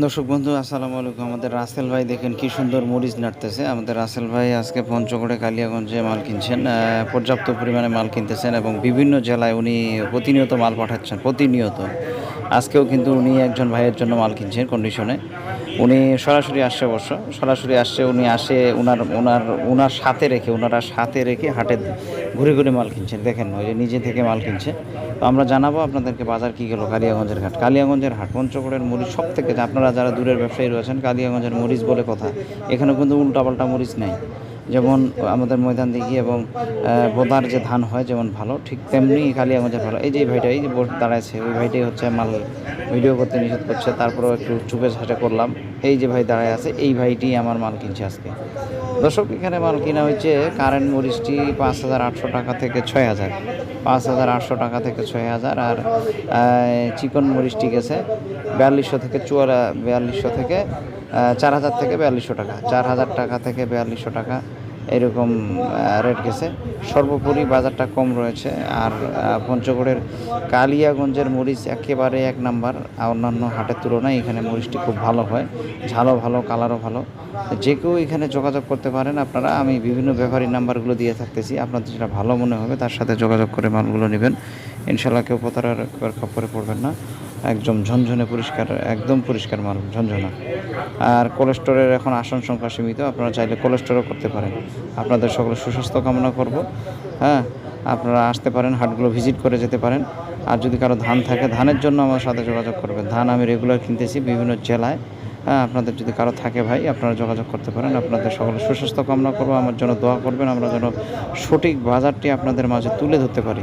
দর্শক বন্ধু, আসসালামু আলাইকুম। আমাদের রাসেল ভাই দেখেন কি সুন্দর মরিচ নাড়তেছে। আমাদের রাসেল ভাই আজকে পঞ্চগড়ে কালিয়াগঞ্জে মাল কিনছেন পর্যাপ্ত পরিমাণে মাল কিনতেছেন এবং বিভিন্ন জেলায় উনি প্রতিনিয়ত মাল পাঠাচ্ছেন, প্রতিনিয়ত। আজকেও কিন্তু উনি একজন ভাইয়ের জন্য মাল কিনছেন কন্ডিশনে উনি সরাসরি আসছে অবশ্য। সরাসরি আসছে, উনি আসে ওনার ওনার ওনার সাথে রেখে ওনারা সাথে রেখে হাটে ঘুরে ঘুরে মাল কিনছেন। দেখেন, ওই যে নিজে থেকে মাল কিনছে। তো আমরা জানাব আপনাদেরকে বাজার কী গেল কালিয়াগঞ্জের ঘাট কালিয়াগঞ্জের হাট, পঞ্চগড়ের মরিচ সব থেকে আপনারা যারা দূরের ব্যবসায়ী রয়েছেন, কালিয়াগঞ্জের মরিচ বলে কথা। এখানে কিন্তু উল্টাপাল্টা মরিচ নেই। যেমন আমাদের ময়দান দিঘি এবং বোদার যে ধান হয় যেমন ভালো, ঠিক তেমনি কালিয়াগঞ্জের ভালো। এই যে ভাইটা, এই যে বোট দাঁড়াইছে, ওই ভাইটাই হচ্ছে মাল ভিডিও করতে নিষেধ করছে, তারপরেও একটু চুপে ঝাঁটে করলাম। এই যে ভাই দাঁড়ায় আছে, এই ভাইটি আমার মাল কিনছে আজকে। দর্শক, এখানে মাল কিনা হয়েছে কারেন্ট মরিচটি পাঁচ হাজার আটশো টাকা থেকে ছয় হাজার। পাঁচ হাজার আটশো টাকা থেকে ছয় হাজার আর চিকন মরিচটি গেছে বিয়াল্লিশশো থেকে চুয়ারা বিয়াল্লিশশো থেকে চার হাজার থেকে বিয়াল্লিশশো টাকা, চার হাজার টাকা থেকে বিয়াল্লিশশো টাকা। এরকম রেট গেছে। সর্বোপরি বাজারটা কম রয়েছে। আর পঞ্চগড়ের কালিয়াগঞ্জের মরিচ একেবারে এক নাম্বার অন্যান্য হাটের তুলনায় এখানে মরিচটি খুব ভালো হয়। ঝালও ভালো, কালারও ভালো। যে কেউ এখানে যোগাযোগ করতে পারেন আপনারা। আমি বিভিন্ন ব্যাপারী নাম্বারগুলো দিয়ে থাকতেছি। আপনাদের যেটা ভালো মনে হবে, তার সাথে যোগাযোগ করে মালগুলো নেবেন। ইনশাল্লাহ কেউ প্রতারণার খপ্পরে পড়বেন না। একদম ঝনঝনে পরিষ্কার, একদম পরিষ্কার মাল, ঝনঝনা। আর কোলেস্টোরের এখন আসন সংখ্যা সীমিত, আপনারা চাইলে কোলেস্টোরও করতে পারেন। আপনাদের সকলে সুস্বাস্থ্য কামনা করব হ্যাঁ? আপনারা আসতে পারেন, হাটগুলো ভিজিট করে যেতে পারেন। আর যদি কারও ধান থাকে, ধানের জন্য আমার সাথে যোগাযোগ করবেন। ধান আমি রেগুলার কিনতেছি বিভিন্ন জেলায় হ্যাঁ? আপনাদের যদি কারও থাকে ভাই, আপনারা যোগাযোগ করতে পারেন। আপনাদের সকলে সুস্বাস্থ্য কামনা করব, আমার জন্য দোয়া করবেন, আমরা যেন সঠিক বাজারটি আপনাদের মাঝে তুলে ধরতে পারি।